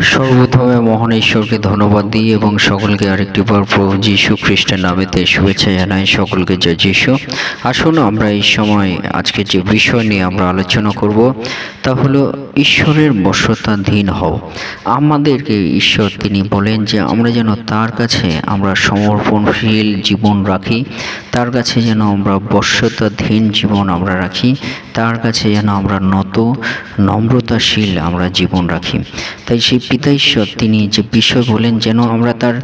সর্বপ্রথমে মহান ঈশ্বরকে ধন্যবাদ দিই এবং সকলকে আরেকটিবার প্রভু যীশু খ্রিস্টের নামেতে শুভেচ্ছা জানাই সকলকে জয় যীশু। আসুন আমরা এই সময় আজকে যে বিষয় নিয়ে আমরা আলোচনা করব তা হলো ঈশ্বরের বশ্যতাধীন হও। আমাদেরকে ঈশ্বর তিনি বলেন যে আমরা যেন তার কাছে আমরা সমর্পণশীল জীবন রাখি, তার কাছে যেন আমরা বশ্যতাধীন জীবন আমরা রাখি। তার কাছে যেন আমরা নত, নম্রতাশীল আমরা জীবন রাখি। তাই সেই পিতা ঈশ্বর তিনি যে বিষয় বলেন যেন আমরা তার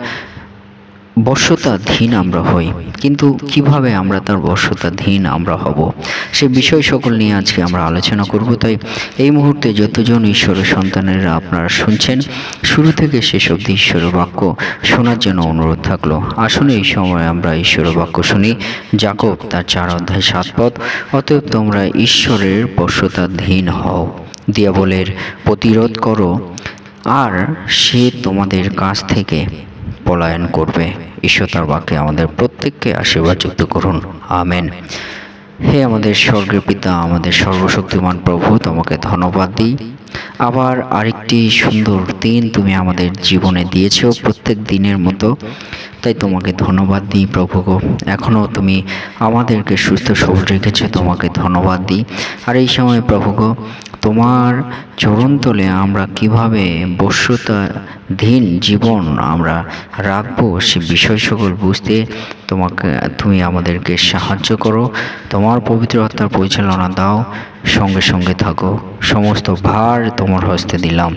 বর্ষতাধীন আমরা হই। কিন্তু কীভাবে আমরা তার বর্ষতাধীন আমরা হব? সে বিষয় সকল নিয়ে আজকে আমরা আলোচনা করব। তাই এই মুহূর্তে যতজন ঈশ্বরের সন্তানেরা আপনারা শুনছেন, শুরু থেকে শেষ অবধি ঈশ্বরের বাক্য শোনার জন্য অনুরোধ থাকল। আসুন এই সময় আমরা ঈশ্বরের বাক্য শুনি। জাকব তার চার অধ্যায় সাত পদ। অতএব তোমরা ঈশ্বরের বর্ষতাধীন হও। দিয়াবলের প্রতিরোধ করো। আর সে তোমাদের কাছ থেকে পলায়ন করবে। ঈশ্বর তার বাক্যে আমাদের প্রত্যেককে আশীর্বাদ যুক্ত করুন। আমেন। হে আমাদের স্বর্গের পিতা, আমাদের সর্বশক্তিমান প্রভু, তোমাকে ধন্যবাদ দিই। আবার আরেকটি সুন্দর দিন তুমি আমাদের জীবনে দিয়েছ প্রত্যেক দিনের মতো। তাই তোমাকে ধন্যবাদ দিই প্রভু গো। এখনও তুমি আমাদেরকে সুস্থ সবল রেখেছো, তোমাকে ধন্যবাদ দিই। আর এই সময় প্রভু গো, তোমার চরণতলে আমরা কীভাবে বশ্যতাধীন জীবন আমরা রাখব সে বিষয় সকল বুঝতে তোমাকে, তুমি আমাদেরকে সাহায্য করো। তোমার পবিত্র আত্মার পরিচালনা দাও, সঙ্গে সঙ্গে থাকো। সমস্ত ভার তোমার হস্তে দিলাম।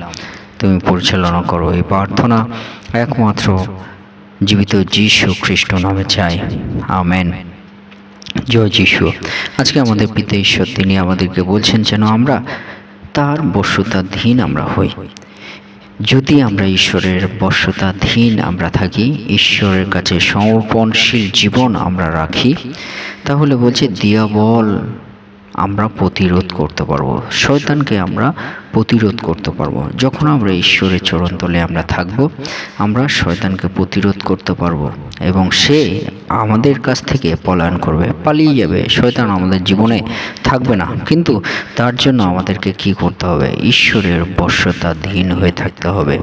তুমি পরিচালনা করো, এই প্রার্থনা একমাত্র জীবিত যীশু খ্রিস্ট নামে চাই। আমেন। জয় যিশু। আজকে আমাদের পিতা ঈশ্বর, তিনি আমাদেরকে বলছেন যেন আমরা তার বশ্যতাধীন আমরা হই। যদি আমরা ঈশ্বরের বশ্যতাধীন আমরা থাকি, ঈশ্বরের কাছে সমর্পণশীল জীবন আমরা রাখি, তাহলে বলছে দিয়াবল আমরা প্রতিরোধ করতে পারব। শয়তানকে আমরা প্রতিরোধ করতে পারব। যখন আমরা ঈশ্বরের চরণতলে আমরা থাকব, আমরা শয়তানকে প্রতিরোধ করতে পারব এবং সে আমাদের কাছ থেকে পলায়ন করবে, পালিয়ে যাবে। শয়তান আমাদের জীবনে থাকবে না, কিন্তু তার জন্য আমাদেরকে কি করতে হবে? ঈশ্বরের বশ্যতাধীন হয়ে থাকতে হবে।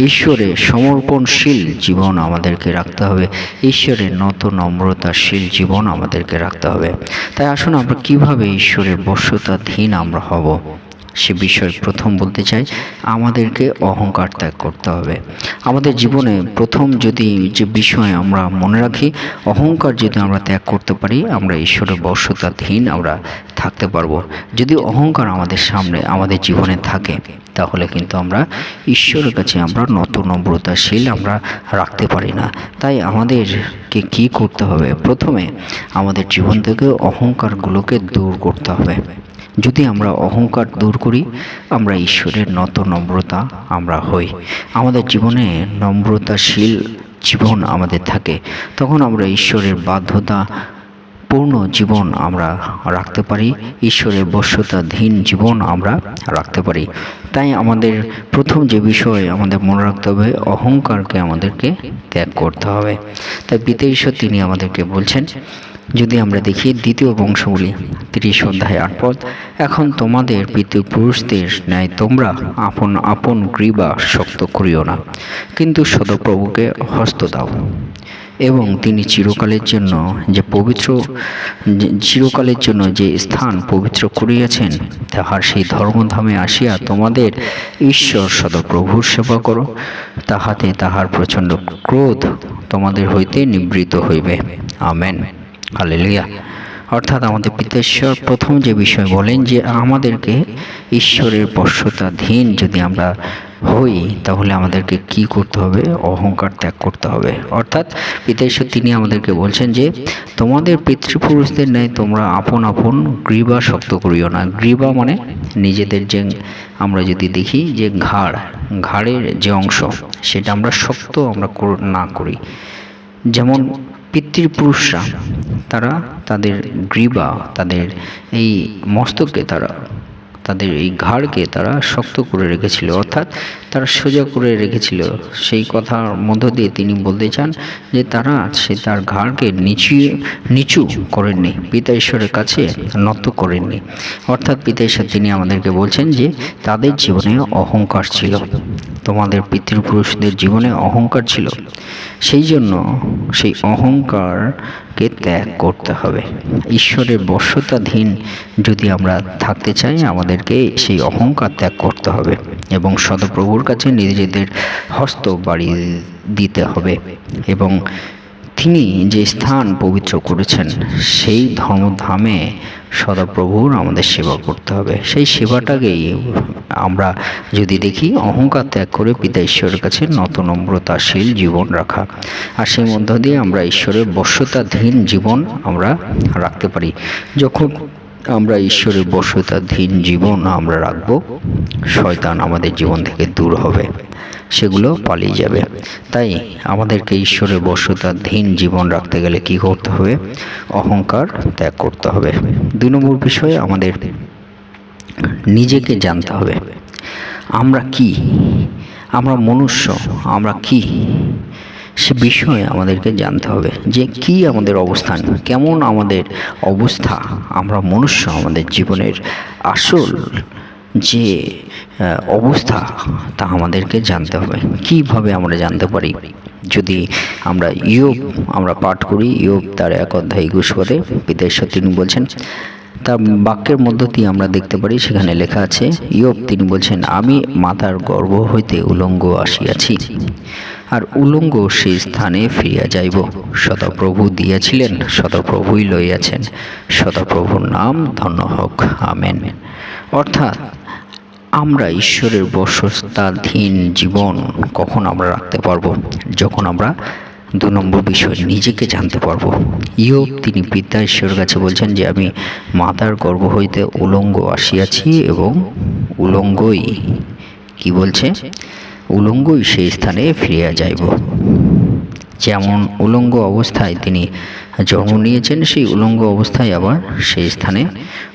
ঈশ্বরের সমর্পণশীল জীবন আমাদেরকে রাখতে হবে। ঈশ্বরের নত নম্রতাশীল জীবন আমাদেরকে রাখতে হবে। তাই আসুন আমরা কীভাবে ঈশ্বরের বশ্যতাধীন আমরা হব? সে বিষয় প্রথম বলতে চাই, আমাদেরকে অহংকার ত্যাগ করতে হবে। আমাদের জীবনে প্রথম যদি যে বিষয় আমরা মনে রাখি, অহংকার যদি আমরা ত্যাগ করতে পারি, আমরা ঈশ্বরের বর্ষতাধীন আমরা থাকতে পারব। যদি অহংকার আমাদের সামনে, আমাদের জীবনে থাকে, তাহলে কিন্তু আমরা ঈশ্বরের কাছে আমরা নত নম্রতাশীল আমরা রাখতে পারি না। তাই আমাদেরকে কি করতে হবে? প্রথমে আমাদের জীবন থেকে অহংকারগুলোকে দূর করতে হবে। যদি আমরা অহংকার দূর করি, আমরা ঈশ্বরের নত নম্রতা আমরা হই। আমাদের জীবনে নম্রতাশীল জীবন আমাদের থাকে। তখন আমরা ঈশ্বরের বাধ্যতা, পূর্ণ জীবন আমরা রাখতে পারি, ঈশ্বরের বশ্যতাধীন জীবন আমরা রাখতে পারি। তাই আমাদের প্রথম যে বিষয় আমাদের মনে রাখতে হবে, অহংকারকে আমাদেরকে ত্যাগ করতে হবে। তাই পিতা ঈশ্বর তিনি আমাদেরকে বলছেন যদি আমরা দেখি দ্বিতীয় বংশগুলি, তিরিশ অধ্যায় আট পদ, এখন তোমাদের পিতৃপুরুষদের ন্যায় তোমরা আপন আপন গ্রীবা শক্ত করিও না, কিন্তু সদপ্রভুকে হস্ত দাও। এবং তিনি চিরকালের জন্য যে পবিত্র চিরকালের জন্য যে স্থান পবিত্র করিয়াছেন, তাহার সেই ধর্মধামে আসিয়া তোমাদের ঈশ্বর সদপ্রভুর সেবা করো, তাহাতে তাহার প্রচণ্ড ক্রোধ তোমাদের হইতে নিবৃত হইবে। আমেন। হালেলুয়া। অর্থাৎ আমাদের পিতেশ্বর প্রথম যে বিষয় বলেন যে আমাদেরকে ঈশ্বরের বশ্যতাধীন যদি আমরা হই, তাহলে আমাদেরকে কি করতে হবে? অহংকার ত্যাগ করতে হবে। অর্থাৎ পিতেশ্বর তিনি আমাদেরকে বলছেন যে, তোমাদের পিতৃপুরুষদের ন্যায় তোমরা আপন আপন গ্রীবা শক্ত করিও না। গ্রীবা মানে নিজেদের যে আমরা যদি দেখি যে ঘাড়, ঘাড়ের যে অংশ, সেটা আমরা শক্ত আমরা না করি। যেমন পিতৃপুরুষরা তারা তাদের গ্রীবা তাদের এই মস্তকে তারা তাদের এই ঘাড়কে তারা শক্ত করে রেখেছিল, অর্থাৎ তারা সোজা করে রেখেছিল। সেই কথার মধ্য দিয়ে তিনি বলতে চান যে, তারা সে তার ঘাড়কে নিচু নিচু করেননি, পিতা ঈশ্বরের কাছে নত করেননি। অর্থাৎ পিতা ঈশ্বর তিনি আমাদেরকে বলছেন যে, তাদের জীবনে অহংকার ছিল, তোমাদের পিতৃপুরুষদের জীবনে অহংকার ছিল। সেই জন্য সেই অহংকারকে ত্যাগ করতে হবে। ঈশ্বরের বশ্যতাধীন যদি আমরা থাকতে চাই, আমাদেরকে সেই অহংকার ত্যাগ করতে হবে এবং সদপ্রভুর কাছে নিজেদের হস্ত বাড়িয়ে দিতে হবে এবং তিনি যে স্থান পবিত্র করেছেন, সেই ধর্মধামে সদাপ্রভুর আমাদের সেবা করতে হবে। সেই সেবাটাকেই আমরা যদি দেখি, অহংকার ত্যাগ করে পিতা ঈশ্বরের কাছে নত নম্রতাশীল জীবন রাখা। আর সেই মধ্য দিয়ে আমরা ঈশ্বরের বশ্যতাধীন জীবন আমরা রাখতে পারি। যখন আমরা ঈশ্বরের বশ্যতাধীন জীবন আমরা রাখব, শয়তান আমাদের জীবন থেকে দূর হবে। সেগুলো পালিয়ে যাবে। তাই আমাদেরকে ঈশ্বরের বশ্যতাধীন জীবন রাখতে গেলে কি করতে হবে? অহংকার ত্যাগ করতে হবে। দুই নম্বর বিষয়ে আমাদের নিজেকে জানতে হবে। আমরা কি? আমরা মনুষ্য, আমরা কি? সে বিষয়ে আমাদেরকে জানতে হবে যে কি আমাদের অবস্থান, কেমন আমাদের অবস্থা। আমরা মনুষ্য, আমাদের জীবনের আসল যে অবস্থা তা আমাদেরকে জানতে হবে। কীভাবে আমরা জানতে পারি? যদি আমরা ইয়োব, আমরা পাঠ করি, ইয়োব তার এক অধ্যায় একুশ পদে পিতেশ্বর তিনি বলছেন, তার বাক্যের মধ্য দিয়ে আমরা দেখতে পারি, সেখানে লেখা আছে, ইয়োব তিনি বলছেন, আমি মাতার গর্ভ হইতে উলঙ্গ আসিয়াছি আর উলঙ্গ সেই স্থানে ফিরিয়া যাইব। সদাপ্রভু দিয়াছিলেন সদাপ্রভুই লইয়াছেন সদাপ্রভুর নাম ধন্য হোক, আমেন। অর্থাৎ আমরা ঈশ্বরের বর্ষস্থাধীন জীবন কখন আমরা রাখতে পারব? যখন আমরা দু নম্বর বিষয় নিজেকে জানতে পারব। ইয়োব, তিনি পিতা ঈশ্বরের কাছে বলছেন যে, আমি মাতার গর্ভ হইতে উলঙ্গ আসিয়াছি এবং উলঙ্গই কি বলছে? উলঙ্গই সেই স্থানে ফিরিয়া যাইব। যেমন উলঙ্গ অবস্থায় তিনি জন্ম নিয়েছেন, সেই উলঙ্গ অবস্থায় আবার সেই স্থানে,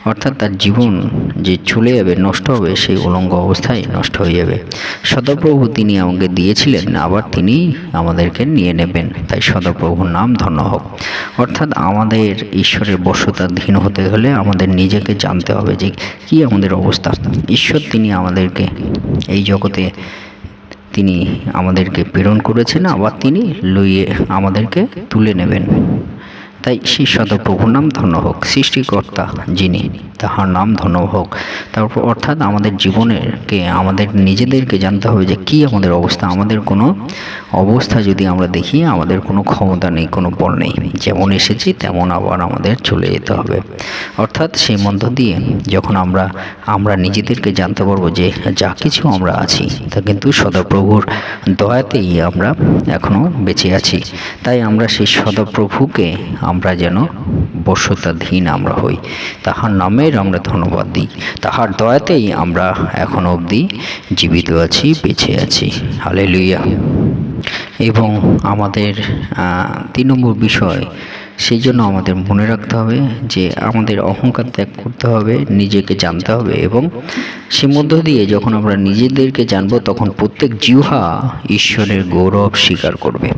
অর্থাৎ তার জীবন যে চলে যাবে, নষ্ট হবে, সেই উলঙ্গ অবস্থায় নষ্ট হয়ে যাবে। সদাপ্রভু তিনি আমাকে দিয়েছিলেন, আবার তিনি আমাদেরকে নিয়ে নেবেন। তাই সদাপ্রভুর নাম ধন্য হোক অর্থাৎ আমাদের ঈশ্বরের বশ্যতাধীন হতে হলে আমাদের নিজেকে জানতে হবে যে কি আমাদের অবস্থা। ঈশ্বর তিনি আমাদেরকে, এই জগতে তিনি আমাদেরকে প্রেরণ করেছেন, আবার তিনি লইয়ে আমাদেরকে তুলে নেবেন। তাই সেই সদপ্রভুর নাম ধন্য হোক, সৃষ্টিকর্তা যিনি, তাহার নাম ধন্য হোক। তারপর অর্থাৎ আমাদের জীবনেরকে, আমাদের নিজেদেরকে জানতে হবে যে কি আমাদের অবস্থা। আমাদের কোনো অবস্থা যদি আমরা দেখি, আমাদের কোনো ক্ষমতা নেই, কোনো বল নেই। যেমন এসেছি, তেমন আবার আমাদের চলে যেতে হবে। অর্থাৎ সেই মধ্য দিয়ে যখন আমরা আমরা নিজেদেরকে জানতে পারব যে যা কিছু আমরা আছি, তা কিন্তু সদাপ্রভুর দয়াতেই আমরা এখনও বেঁচে আছি। তাই আমরা সেই সদাপ্রভুকে আমরা যেন বশ্যতাধীন আমরা হই। তাহার নামের আমরা ধন্যবাদ দিই। তাহার দয়াতেই আমরা এখন অবধি জীবিত আছি, বেঁচে আছি। হালে লুইয়া এবং আমাদের তিন নম্বর বিষয় সেই জন্য আমাদের মনে রাখতে হবে যে আমাদের অহংকার ত্যাগ করতে হবে, নিজেকে জানতে হবে এবং সে মধ্য দিয়ে যখন আমরা নিজেদেরকে জানব তখন প্রত্যেক জিহ্বা ঈশ্বরের গৌরব স্বীকার করবে।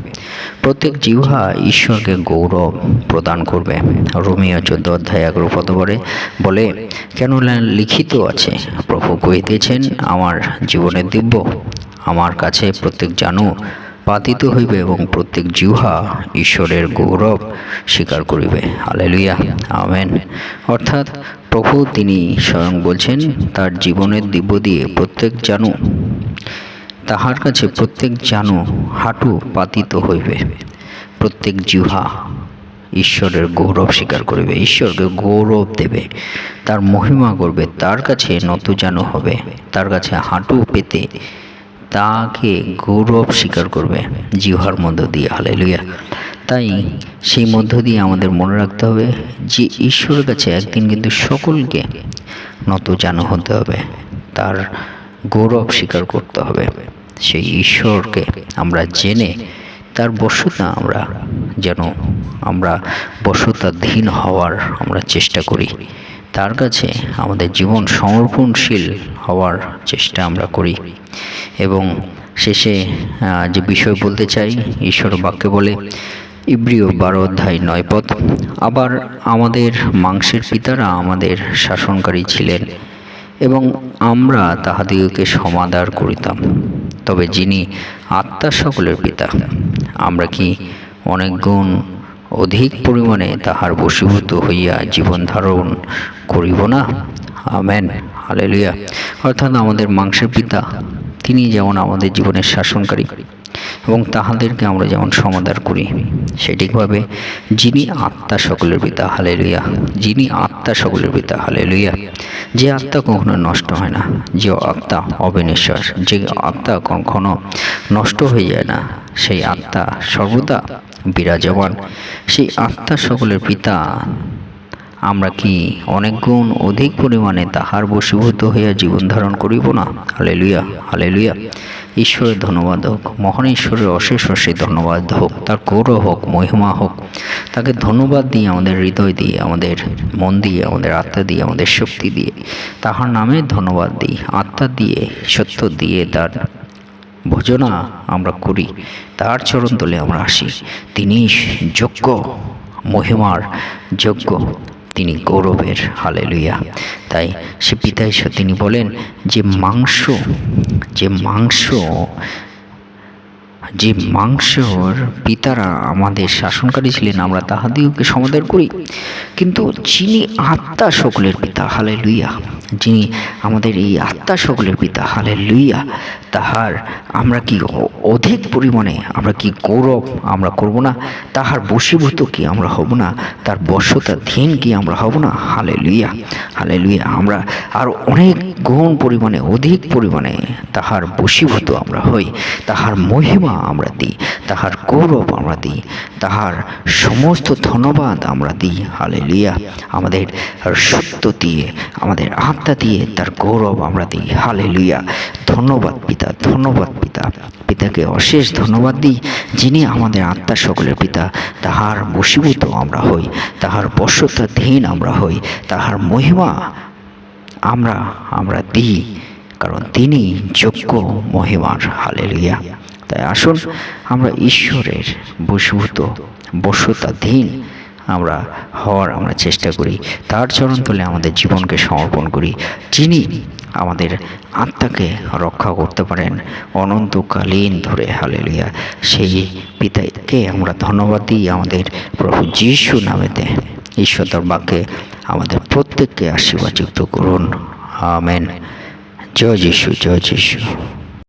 প্রত্যেক জিহ্বা ঈশ্বরকে গৌরব প্রদান করবে। রোমিও চোদ্দ অধ্যায় এগারো পদ বলে বলে কেন লিখিত আছে? প্রভু কহিতেছেন, আমার জীবনের দিব্য, আমার কাছে প্রত্যেক জানু পাতিত হইবে এবং প্রত্যেক জিহ্বা ঈশ্বরের গৌরব স্বীকার করিবে। Hallelujah, amen. অর্থাৎ প্রভু তিনি স্বয়ং বলছেন, তার জীবনের দিব্য দিয়ে প্রত্যেক জানু, তাহার কাছে প্রত্যেক জানু হাঁটু পাতিত হইবে। প্রত্যেক জিহ্বা ঈশ্বরের গৌরব স্বীকার করিবে, ঈশ্বরকে গৌরব দেবে। তার মহিমা করবে, তার কাছে নত জানু হবে, তার কাছে হাঁটু পেতে তাকে গৌরব স্বীকার করবে। জিহার মধ্য দিয়ে, হালেলুয়া। তাই সেই মধ্য দিয়ে আমাদের মনে রাখতে হবে যে ঈশ্বরের কাছে একদিন কিন্তু সকলকে নত জানো হতে হবে, তার গৌরব স্বীকার করতে হবে। সেই ঈশ্বরকে আমরা জেনে তার বশ্যতা আমরা যেন, আমরা বশ্যতাধীন হওয়ার আমরা চেষ্টা করি। তার কাছে আমাদের জীবন সমর্পণশীল হওয়ার চেষ্টা আমরা করি। এবং শেষে যে বিষয় বলতে চাই, ঈশ্বর বাক্যে বলে, ইব্রিয় বারো অধ্যায় নয় পথ আবার আমাদের মাংসের পিতারা আমাদের শাসনকারী ছিলেন এবং আমরা তাহাদিগকে সমাদার করিতাম। তবে যিনি আত্মা সকলের পিতা, আমরা কি অনেক গুণ অধিক পরিমাণে তাহার বশীভূত হইয়া জীবন ধারণ করিব না। আমেন। হালেলুয়া। অর্থাৎ আমাদের মাংসের পিতা, তিনি যেমন আমাদের জীবনের শাসনকারী এবং তাহাদেরকে আমরা যেমন সমাদার করি সেটিকভাবে যিনি আত্মা সকলের পিতা হালে লইয়া যিনি আত্মা সকলের পিতা হালে লইয়া যে আত্মা কখনো নষ্ট হয় না, যে আত্মা অবিনশ্বর, যে আত্মা কখনো নষ্ট হয়ে যায় না, সেই আত্মা সর্বদা বিরাজমান। সেই আত্মা সকলের পিতা, আমরা কি অনেক গুণ অধিক পরিমাণে তাহার বশীভূত হইয়া জীবন ধারণ করিব না? Hallelujah hallelujah. ঈশ্বরের ধন্যবাদ হোক, মহান ঈশ্বরের অশেষ অশেষ ধন্যবাদ হোক, তার গৌরব হোক, মহিমা হোক, তাকে ধন্যবাদ দিয়ে, আমাদের হৃদয় দিয়ে, আমাদের মন দিয়ে, আমাদের আত্মা দিয়ে, আমাদের শক্তি দিয়ে, তাহার নামে ধন্যবাদ দিই, আত্মা দিয়ে, সত্য দিয়ে তার ভোজনা আমরা করি। তার চরণ তলে আমরা আসি। তিনি যোগ্য, মহিমার যোগ্য। তিনি গৌরবের হালে লইয়া তাই সে পিতা তিনি বলেন, যে মাংস যে মাংস যে মাংসর পিতারা আমাদের শাসনকারী ছিলেন, আমরা তাহাদিওকে সমাদর করি। কিন্তু যিনি আত্মা সকলের পিতা হালে লুইয়া যিনি আমাদের এই আত্মা সকলের পিতা হালে লুইয়া তাহার আমরা কি অধিক পরিমাণে, আমরা কি গৌরব আমরা করব না? তাহার বশীভূত কি আমরা হব না? তার বর্ষতাধীন কি আমরা হব না? হালে লুইয়া হালে লুইয়া আমরা আর অনেক গুণ পরিমাণে, অধিক পরিমাণে তাহার বশীভূত আমরা হই। তাহার মহিমা আমরা দিই, তাহার গৌরব আমরা দিই, তাহার সমস্ত ধন্যবাদ আমরা দিই হালে লুইয়া আমাদের সত্য দিয়ে, আমাদের আত্মা দিয়ে তার গৌরব আমরা দিই হালে লুইয়া ধন্যবাদ পিতা ধন্যবাদ পিতা। পিতাকে অশেষ ধন্যবাদ দিই, যিনি আমাদের আত্মা সকলের পিতা, তাহার বশীভূত আমরা হই, তাহার বশ্যতাধীন আমরা হই, তাহার মহিমা আমরা আমরা দিই, কারণ তিনি যোগ্য মহিমার, হালেলুয়া। তাই আসুন আমরা ঈশ্বরের বশীভূত বশ্যতাধীন আমরা হওয়ার আমরা চেষ্টা করি। তার চরণ তলে আমাদের জীবনকে সমর্পণ করি। যিনি আমাদের আত্মাকে রক্ষা করতে পারেন অনন্তকালীন ধরে। হালেলুয়া। সেই পিতাকে আমরা ধন্যবাদ দিই আমাদের প্রভু যিশু নামেতে। ঈশ্বর তার বাক্যে আমাদের প্রত্যেককে আশীর্বাদ যুক্ত করুন। আমেন। জয় যিশু জয় যিশু।